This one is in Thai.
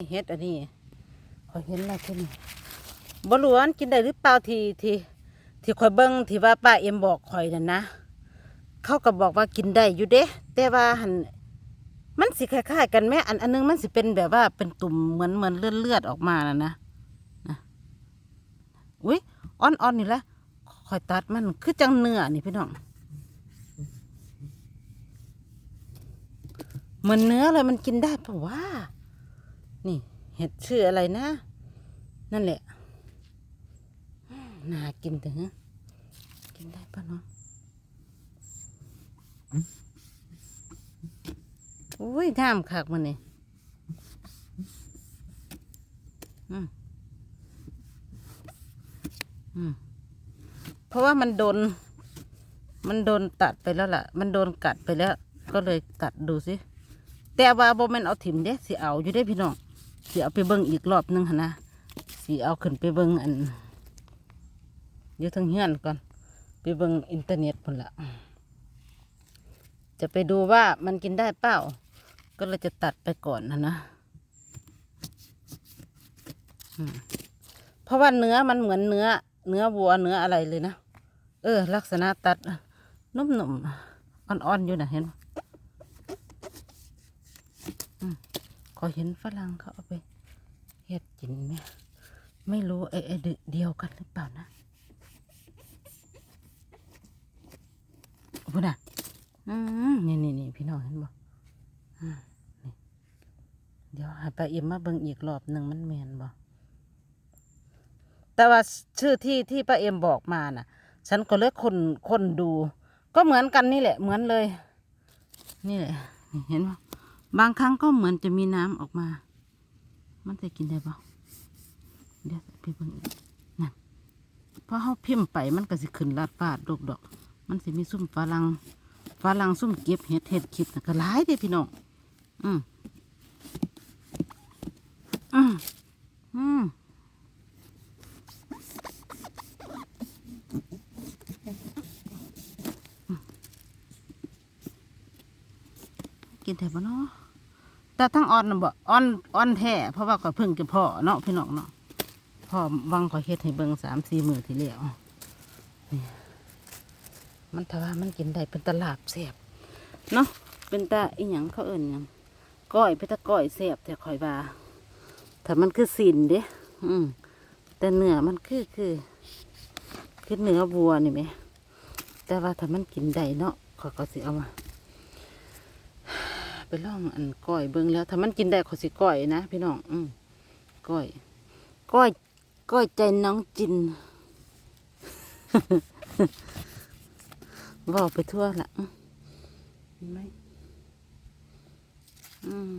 เฮ็ดอันนี้ขอยเห็นแล้วที่นี่บรู้วนกินได้หรือเปล่าที่ที่ที่ข่อยเบิ่งที่ว่าป้าเอ็มบอกข่อยนั่นนะ เขาก็บอกว่ากินได้อยู่เด้แต่ว่าหันมันสิคล้ายๆกันแม่อันอันนึงมันสิเป็นแบบว่าเป็นตุ่มเหมือนเหมือนเลือดเลือดๆออกมาน่ะนะนะอุ้ยอ่อนๆนี่แหละข่อยตัดมันคือจังเนื้อนี่พี่น้องเหมือนเนื้อเลยมันกินได้ปะว่า นี่เห็ดชื่ออะไรนะ นั่นแหละน่ากินแต่ฮะกินได้ปะเนาะอุ้ยน้ำคักมันนี่อืมอืมเพราะว่ามันโดน มันโดนตัดไปแล้วล่ะ มันโดนกัดไปแล้ว ก็เลยกัดดูสิ แต่ว่าโบแมนเอาถิ่มเด้สิเอาอยู่ได้พี่น้อง สิเอาไปเบิ่งอีกรอบหนึงนนะสิเอาขึ้นไปเบิ่งอันอยู่ทางเฮือนก่อน ไปเบิ่งอินเทอร์เน็ตพุ่นละจะไปดูว่ามันกินได้เปล่า ก็เลยจะตัดไปก่อนนะนะเพราะว่าเนื้อมันเหมือนเนื้อ เนื้อวัวเนื้ออะไรเลยนะ เออ ลักษณะตัดนุ่มๆอ่อนๆอยู่นะเห็น ปะอืมขอเห็นฝรั่งเขาเอาไปเฮ็ดกินไหมไม่รู้เอเอเดียวกันหรือเปล่านะพูดน่ะอืมนี่นี่นี่พี่น้องเห็นบ่อืมนี่เดี๋ยวให้ป้าอิมมาเบิ่งอีกรอบหนึ่งมันแมนบ่แต่ว่าชื่อที่ที่ป้าเอ็มบอกมาน่ะ ฉันก็เลยคนคนดู ก็เหมือนกันนี่แหละ เหมือนเลย นี่แหละเห็นบ่ บางครั้งก็เหมือนจะมีน้ำออกมา มันจะกินได้ปะเดี๋ยวพี่เบิ่งอีกนั่นเพราะเขาพิมพ์ไปมันก็สิขึ้นลาดปาดดอกดอก มันสิมีซุ่มฝรั่งฝรั่งซุ่มเก็บเห็ดเห็ดคลิปนะก็หลายเด้พี่น้อง อืมอืมอืม กินได้ปะเนาะแต่ทั้งอ่อนน่ะบ่อ่อนอ่อนแท้เพราะว่าก็เพิ่งจะพ่อเนาะพี่น้องเนาะพ่อวังก็เฮ็ดให้เบิ่งสามสี่มือที่แล้วนี่มันถ้าว่ามันกินได้เป็นตลาบแซ่บเนาะเป็นตาอีหยังเขาเอิ่นหยังก้อยเป็นตาก้อยแซ่บแต่ข่อยว่าถ้ามันคือสินเด้อืมแต่เนื้อมันคือคือคือเนื้อวัวนี่ไหมแต่ว่าถ้ามันกินได้เนาะข่อยก็สิเอามา ไปลองอันก้อยเบิ้งแล้ว ถ้ามันกินได้ขอสิก้อยนะพี่น้องอืมก้อย ก้อยก้อยใจน้องจินเว่าไปทั่วละอืมเห็นไหมอืม